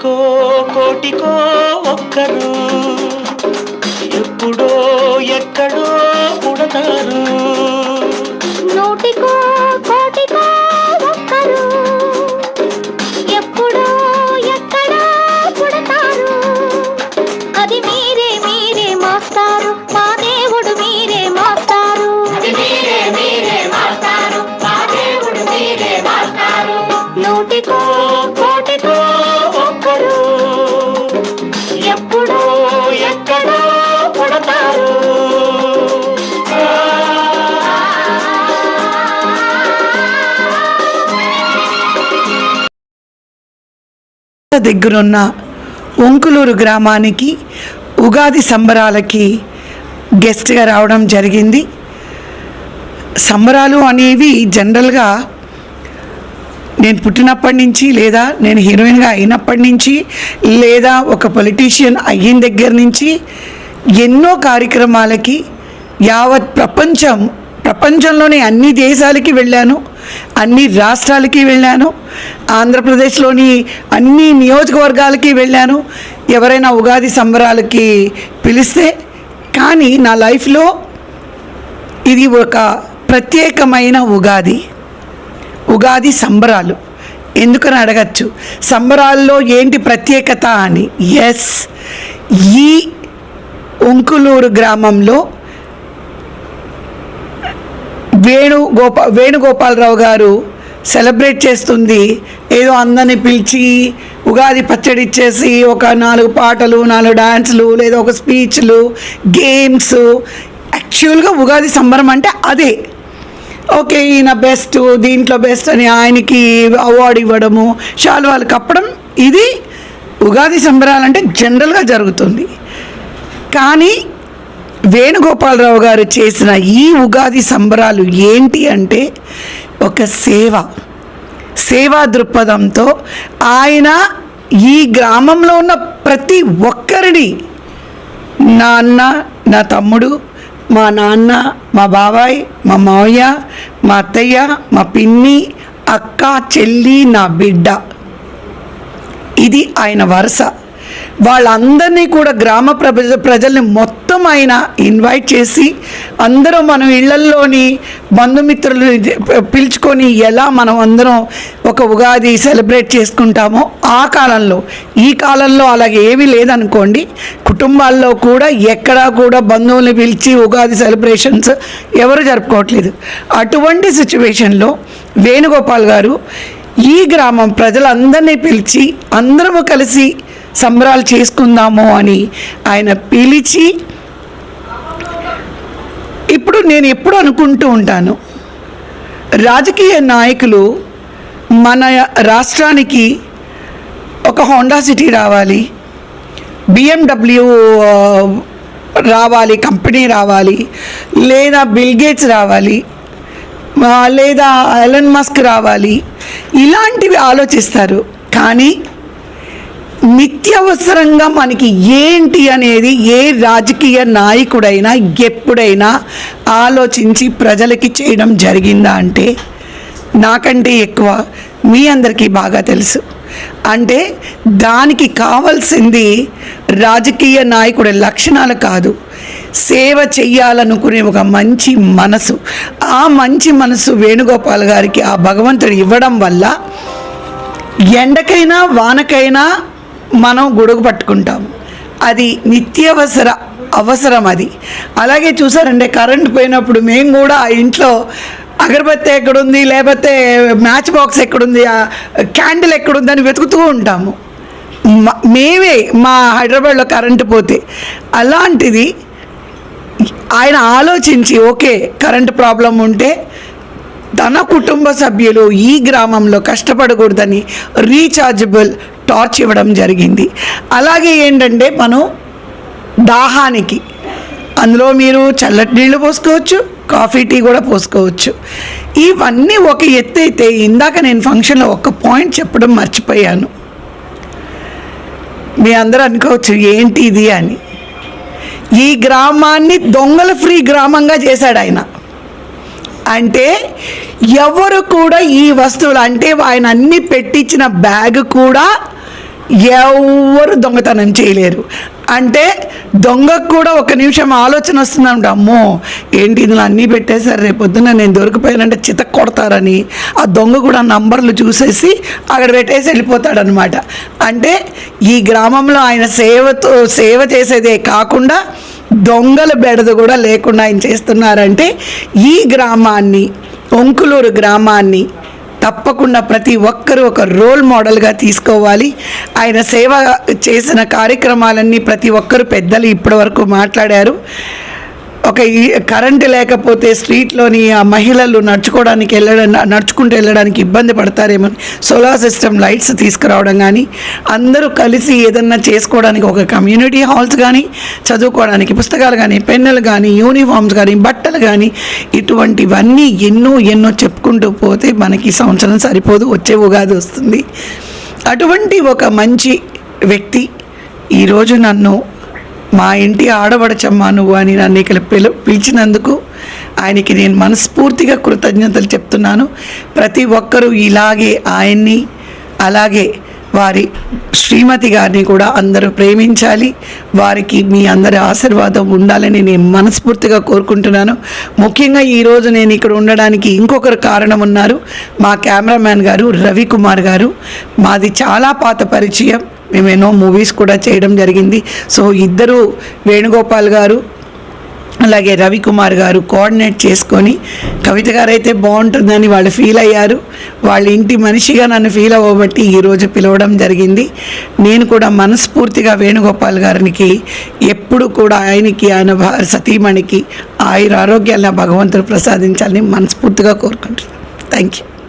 నూటికో కోటికో ఒక్కరు. ఎప్పుడో ఎక్కడో దగ్గరున్న ఒంకులూరు గ్రామానికి ఉగాది సంబరాలకి గెస్ట్గా రావడం జరిగింది. సంబరాలు అనేవి జనరల్గా నేను పుట్టినప్పటి నుంచి లేదా నేను హీరోయిన్గా అయినప్పటి నుంచి లేదా ఒక పొలిటీషియన్ అయిన దగ్గర నుంచి ఎన్నో కార్యక్రమాలకి యావత్ ప్రపంచం ప్రపంచంలోని అన్ని దేశాలకి వెళ్ళాను. అన్ని రాష్ట్రాలకి వెళ్ళాను. ఆంధ్రప్రదేశ్లోని అన్ని నియోజకవర్గాలకి వెళ్ళాను. ఎవరైనా ఉగాది సంబరాలకి పిలిస్తే కానీ నా లైఫ్లో ఇది ఒక ప్రత్యేకమైన ఉగాది. ఉగాది సంబరాలు. ఎందుకని అడగచ్చు? సంబరాల్లో ఏంటి ప్రత్యేకత అని? ఎస్ ఈ ఉంకులూరు గ్రామంలో వేణుగోపా వేణుగోపాలరావు గారు సెలబ్రేట్ చేస్తుంది. ఏదో అందరిని పిలిచి ఉగాది పచ్చడి ఇచ్చేసి ఒక నాలుగు పాటలు నాలుగు డాన్సులు లేదా ఒక స్పీచ్లు గేమ్స్. యాక్చువల్గా ఉగాది సంబరం అంటే అదే. ఓకే ఈయన బెస్ట్ దీంట్లో బెస్ట్ అని ఆయనకి అవార్డు ఇవ్వడము శాలువాలు కప్పడం ఇది ఉగాది సంబరాలంటే జనరల్గా జరుగుతుంది. కానీ వేణుగోపాలరావు గారు చేసిన ఈ ఉగాది సంబరాలు ఏంటి అంటే ఒక సేవ సేవా దృక్పథంతో ఆయన ఈ గ్రామంలో ఉన్న ప్రతి ఒక్కరిని నా అన్న నా తమ్ముడు మా నాన్న మా బాబాయ్ మా మావయ్య మా అత్తయ్య మా పిన్ని అక్క చెల్లి నా బిడ్డ. ఇది ఆయన వరుస. వాళ్ళందరినీ కూడా గ్రామ ప్రజ ప్రజల్ని మొత్తం ఆయన ఇన్వైట్ చేసి అందరూ మనం ఇళ్ళల్లోని బంధుమిత్రులు పిలుచుకొని ఎలా మనం అందరం ఒక ఉగాది సెలబ్రేట్ చేసుకుంటామో ఆ కాలంలో ఈ కాలంలో అలాగే ఏమీ లేదనుకోండి కుటుంబాల్లో కూడా ఎక్కడా కూడా బంధువుల్ని పిలిచి ఉగాది సెలబ్రేషన్స్ ఎవరు జరుపుకోవట్లేదు. అటువంటి సిచ్యువేషన్లో వేణుగోపాల్ గారు ఈ గ్రామం ప్రజలందరినీ పిలిచి అందరము కలిసి సంబరాలు చేసుకుందాము అని ఆయన పిలిచి ఇప్పుడు నేను ఎప్పుడు అనుకుంటూ ఉంటాను రాజకీయ నాయకులు మన రాష్ట్రానికి ఒక హోండా సిటీ రావాలి బిఎండబ్ల్యూ రావాలి కంపెనీ రావాలి లేదా బిల్గేట్స్ రావాలి లేదా ఎలన్ మస్క్ రావాలి ఇలాంటివి ఆలోచిస్తారు. కానీ నిత్యవసరంగా మనకి ఏంటి అనేది ఏ రాజకీయ నాయకుడైనా ఎప్పుడైనా ఆలోచించి ప్రజలకి చేయడం జరిగిందా అంటే నాకంటే ఎక్కువ మీ అందరికీ బాగా తెలుసు. అంటే దానికి కావాల్సింది రాజకీయ నాయకుడి లక్షణాలు కాదు. సేవ చెయ్యాలనుకునే ఒక మంచి మనసు. ఆ మంచి మనసు వేణుగోపాల్ గారికి ఆ భగవంతుడు ఇవ్వడం వల్ల ఎండకైనా వానకైనా మనం గొడుగు పట్టుకుంటాం. అది నిత్యవసర అవసరం అది. అలాగే చూసారంటే కరెంట్ పోయినప్పుడు మేము కూడా ఆ ఇంట్లో అగరబత్తి ఎక్కడుంది లేకపోతే మ్యాచ్ బాక్స్ ఎక్కడుంది ఆ క్యాండిల్ ఎక్కడుంది అని వెతుకుతూ ఉంటాము. మ- మేమే మా హైదరాబాద్లో కరెంటు పోతే అలాంటిది ఆయన ఆలోచించి ఓకే కరెంటు ప్రాబ్లం ఉంటే తన కుటుంబ సభ్యులు ఈ గ్రామంలో కష్టపడకూడదని రీఛార్జబుల్ టార్చ్ ఇవ్వడం జరిగింది. అలాగే ఏంటంటే మనం దాహానికి అందులో మీరు చల్లటి నీళ్ళు పోసుకోవచ్చు కాఫీ టీ కూడా పోసుకోవచ్చు. ఇవన్నీ ఒక ఎత్తు అయితే ఇందాక నేను ఫంక్షన్లో ఒక పాయింట్ చెప్పడం మర్చిపోయాను. మీ అందరూ అనుకోవచ్చు ఏంటి ఇది అని. ఈ గ్రామాన్ని దొంగల ఫ్రీ గ్రామంగా చేశాడు ఆయన. అంటే ఎవరు కూడా ఈ వస్తువులు అంటే ఆయన అన్ని పెట్టించిన బ్యాగ్ కూడా ఎవరు దొంగతనం చేయలేరు. అంటే దొంగకు కూడా ఒక నిమిషం ఆలోచన వస్తుందంట అమ్మో ఏంటి ఇందులో అన్నీ పెట్టేశారు రేపు పొద్దున్న నేను దొరికిపోయానంటే చిత కొడతారని. ఆ దొంగ కూడా నంబర్లు చూసేసి అక్కడ పెట్టేసి వెళ్ళిపోతాడనమాట అంటే ఈ గ్రామంలో ఆయన సేవతో సేవ చేసేదే కాకుండా దొంగల బెడద కూడా లేకుండా ఆయన చేస్తున్నారంటే ఈ గ్రామాన్ని ఒంకులూరు గ్రామాన్ని తప్పకుండా ప్రతి ఒక్కరూ ఒక రోల్ మోడల్గా తీసుకోవాలి. ఆయన సేవ చేసిన కార్యక్రమాలన్నీ ప్రతి ఒక్కరు పెద్దలు ఇప్పటివరకు మాట్లాడారు. ఒక ఈ కరెంటు లేకపోతే స్ట్రీట్లోని ఆ మహిళలు నడుచుకోవడానికి వెళ్ళడం నడుచుకుంటూ వెళ్ళడానికి ఇబ్బంది పడతారేమో సోలార్ సిస్టమ్ లైట్స్ తీసుకురావడం కానీ అందరూ కలిసి ఏదన్నా చేసుకోవడానికి ఒక కమ్యూనిటీ హాల్స్ కానీ చదువుకోవడానికి పుస్తకాలు కానీ పెన్నులు కానీ యూనిఫామ్స్ కానీ బట్టలు కానీ ఇటువంటివన్నీ ఎన్నో ఎన్నో చెప్పుకుంటూ పోతే మనకి సంవత్సరం సరిపోదు వచ్చే ఉగాది వస్తుంది. అటువంటి ఒక మంచి వ్యక్తి ఈరోజు నన్ను మా ఇంటి ఆడబడచమ్మా నువ్వు అని నన్ను ఇక్కడ పిలు పిలిచినందుకు ఆయనకి నేను మనస్ఫూర్తిగా కృతజ్ఞతలు చెప్తున్నాను. ప్రతి ఒక్కరూ ఇలాగే ఆయన్ని అలాగే వారి శ్రీమతి గారిని కూడా అందరూ ప్రేమించాలి. వారికి మీ అందరి ఆశీర్వాదం ఉండాలని నేను మనస్ఫూర్తిగా కోరుకుంటున్నాను. ముఖ్యంగా ఈరోజు నేను ఇక్కడ ఉండడానికి ఇంకొకరు కారణం ఉన్నారు. మా కెమెరామ్యాన్ గారు రవికుమార్ గారు. మాది చాలా పాత పరిచయం. మేము ఎన్నో మూవీస్ కూడా చేయడం జరిగింది. సో ఇద్దరు వేణుగోపాల్ గారు అలాగే రవికుమార్ గారు కోఆర్డినేట్ చేసుకొని కవిత గారు అయితే బాగుంటుందని వాళ్ళు ఫీల్ అయ్యారు. వాళ్ళ ఇంటి మనిషిగా నన్ను ఫీల్ అవ్వబట్టి ఈరోజు పిలవడం జరిగింది. నేను కూడా మనస్ఫూర్తిగా వేణుగోపాల్ గారికి ఎప్పుడు కూడా ఆయనకి ఆయన సతీమణికి ఆయుర ఆరోగ్యాలను భగవంతుడు ప్రసాదించాలని మనస్ఫూర్తిగా కోరుకుంటున్నాను. Thank you